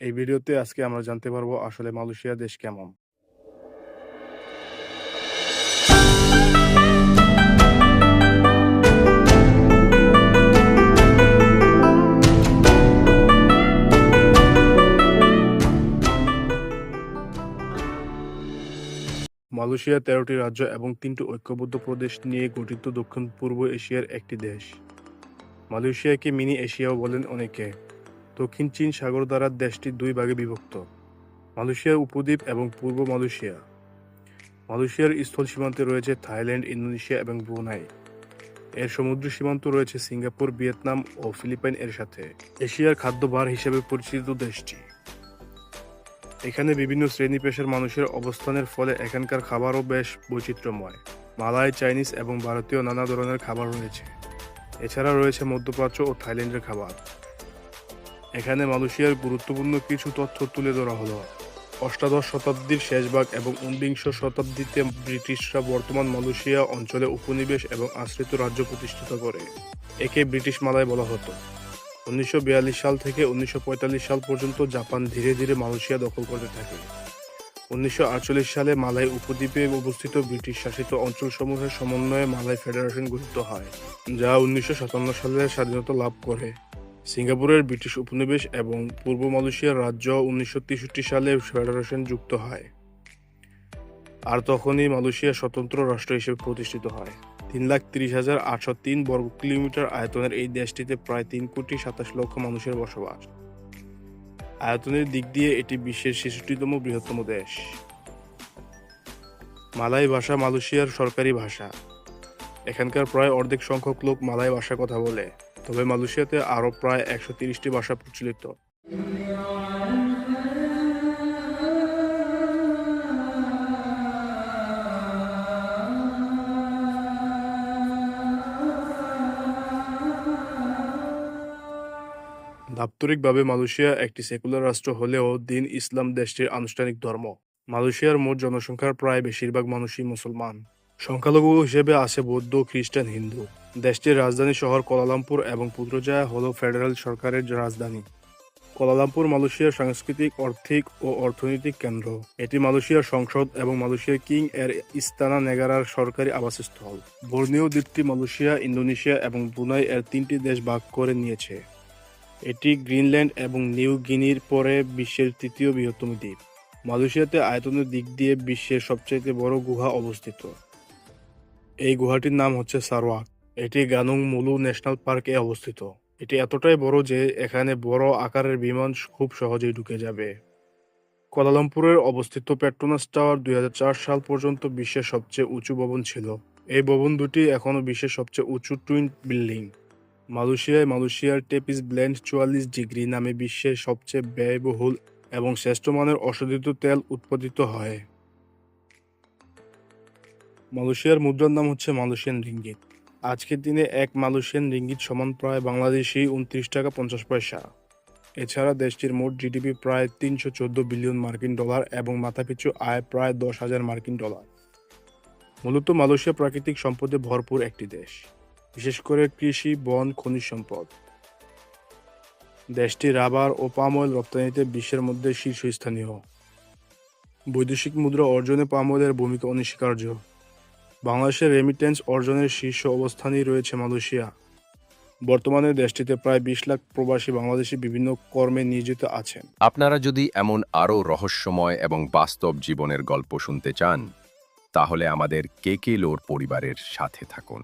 এই ভিডিওতে আজকে আমরা জানতে পারব আসলে মালয়েশিয়া দেশ কেমন। মালয়েশিয়া তেরোটি রাজ্য এবং তিনটি ঐক্যবদ্ধ প্রদেশ নিয়ে গঠিত দক্ষিণ পূর্ব এশিয়ার একটি দেশ। মালয়েশিয়াকে মিনি এশিয়াও বলেন অনেকে। দক্ষিণ চীন সাগর দ্বারা দেশটি দুই ভাগে বিভক্ত মালয়েশিয়ার উপদ্বীপ এবং পূর্ব মালয়েশিয়া। মালয়েশিয়ার স্থল সীমান্তে রয়েছে থাইল্যান্ড, ইন্দোনেশিয়া এবং ব্রুনাই। এর সমুদ্র সীমান্ত রয়েছে সিঙ্গাপুর, ভিয়েতনাম ও ফিলিপাইন এর সাথে। এশিয়ার খাদ্যভার হিসেবে পরিচিত দেশটি। এখানে বিভিন্ন শ্রেণি পেশার মানুষের অবস্থানের ফলে এখানকার খাবারও বেশ বৈচিত্র্যময়। মালয় চাইনিজ এবং ভারতীয় নানা ধরনের খাবার রয়েছে। এছাড়া রয়েছে মধ্যপ্রাচ্য ও থাইল্যান্ডের খাবার। এখানে মালয়েশিয়ার গুরুত্বপূর্ণ কিছু তথ্য তুলে ধরা হলো। অষ্টাদশ শতাব্দীর শেষভাগ এবং ঊনবিংশ শতাব্দীতে ব্রিটিশরা বর্তমান মালয়েশিয়া অঞ্চলে উপনিবেশ এবং আশ্রিত রাজ্য প্রতিষ্ঠিত করে। একে ব্রিটিশ মালয় বলা হতো। উনিশশো বিয়াল্লিশ সাল থেকে উনিশশো পঁয়তাল্লিশ সাল পর্যন্ত জাপান ধীরে ধীরে মালয়েশিয়া দখল করতে থাকে। উনিশশো আটচল্লিশ সালে মালয় উপদ্বীপে অবস্থিত ব্রিটিশ শাসিত অঞ্চলসমূহের সমন্বয়ে মালয় ফেডারেশন গঠিত হয়, যা উনিশশো সাতান্ন সালে স্বাধীনতা লাভ করে। সিঙ্গাপুরের ব্রিটিশ উপনিবেশ এবং পূর্ব মালয়েশিয়ার রাজ্য উনিশশো সালে ফেডারেশন যুক্ত হয় আর তখনই মালয়েশিয়া স্বতন্ত্র রাষ্ট্র হিসেবে প্রতিষ্ঠিত হয়। তিন লাখ তিরিশ হাজার আটশো তিন বর্গ কিলোমিটার আয়তনের এই দেশটিতে প্রায় তিন কোটি সাতাশ লক্ষ মানুষের বসবাস। আয়তনের দিক দিয়ে এটি বিশ্বের ছেষট্টিতম বৃহত্তম দেশ। মালয় ভাষা মালয়েশিয়ার সরকারি ভাষা। এখানকার প্রায় অর্ধেক সংখ্যক লোক মালয় ভাষায় কথা বলে। তবে মালয়েশিয়াতে আরও প্রায় একশো তিরিশটি ভাষা প্রচলিত। দাপ্তরিকভাবে মালয়েশিয়া একটি সেকুলার রাষ্ট্র হলেও দিন ইসলাম দেশটির আনুষ্ঠানিক ধর্ম। মালয়েশিয়ার মোট জনসংখ্যার প্রায় বেশিরভাগ মানুষই মুসলমান। সংখ্যালঘু হিসেবে আছে বৌদ্ধ, খ্রিস্টান, হিন্দু। দেশটির রাজধানী শহর কোলালামপুর এবং পুত্রজায়া হল ফেডারেল সরকারের রাজধানী। কোলালামপুর মালয়েশিয়ার সাংস্কৃতিক আর্থিক ও অর্থনৈতিক কেন্দ্র। এটি মালয়েশিয়ার সংসদ এবং মালয়েশিয়ার কিং এর ইস্তানা নেগারার সরকারি আবাসস্থল। বর্ণীয় দ্বীপটি মালয়েশিয়া, ইন্দোনেশিয়া এবং ব্রুনাই এর তিনটি দেশ ভাগ করে নিয়েছে। এটি গ্রিনল্যান্ড এবং নিউ গিনির পরে বিশ্বের তৃতীয় বৃহত্তম দ্বীপ। মালয়েশিয়াতে আয়তনের দিক দিয়ে বিশ্বের সবচেয়ে বড় গুহা অবস্থিত। এই গুহাটির নাম হচ্ছে সারওয়াক এটি গানুং মুলু ন্যাশনাল পার্কে অবস্থিত। এটি এতটাই বড় যে এখানে বড় আকারের বিমান খুব সহজেই ঢুকে যাবে। কোলালামপুরের অবস্থিত পেট্রোনাস টাওয়ার দুই হাজার চার সাল পর্যন্ত বিশ্বের সবচেয়ে উঁচু ভবন ছিল। এই ভবন দুটি এখনও বিশ্বের সবচেয়ে উঁচু টুইন বিল্ডিং। মালয়েশিয়ায় মালয়েশিয়ার টেপিস ব্লেন্ড চুয়াল্লিশ ডিগ্রি নামে বিশ্বের সবচেয়ে ব্যয়বহুল এবং শ্রেষ্ঠ মানের অশোধিত তেল উৎপাদিত হয়। মালয়েশিয়ার মুদ্রার নাম হচ্ছে মালয়েশিয়ান রিঙ্গিত। আজকের দিনে এক মালয়েশিয়ান রিঙ্গিত সমান প্রায় বাংলাদেশি উনত্রিশ টাকা পঞ্চাশ পয়সা। এছাড়া দেশটির মোট জিডিপি প্রায় তিনশো চোদ্দ বিলিয়ন মার্কিন ডলার এবং মাথাপিছু আয় প্রায় দশ হাজার মার্কিন ডলার। মূলত মালয়েশিয়া প্রাকৃতিক সম্পদে ভরপুর একটি দেশ। বিশেষ করে কৃষি, বন, খনিজ সম্পদ। দেশটি রাবার ও পাম অয়েল রপ্তানিতে বিশ্বের মধ্যে শীর্ষস্থানীয়। বৈদেশিক মুদ্রা অর্জনে পাম অয়েলের ভূমিকা অনস্বীকার্য। বাংলাদেশের রেমিটেন্স অর্জনের শীর্ষ অবস্থানেই রয়েছে মালয়েশিয়া। বর্তমানে দেশটিতে প্রায় বিশ লাখ প্রবাসী বাংলাদেশি বিভিন্ন কর্মে নিয়োজিত আছেন। আপনারা যদি এমন আরও রহস্যময় এবং বাস্তব জীবনের গল্প শুনতে চান, তাহলে আমাদের কে কে লোর পরিবারের সাথে থাকুন।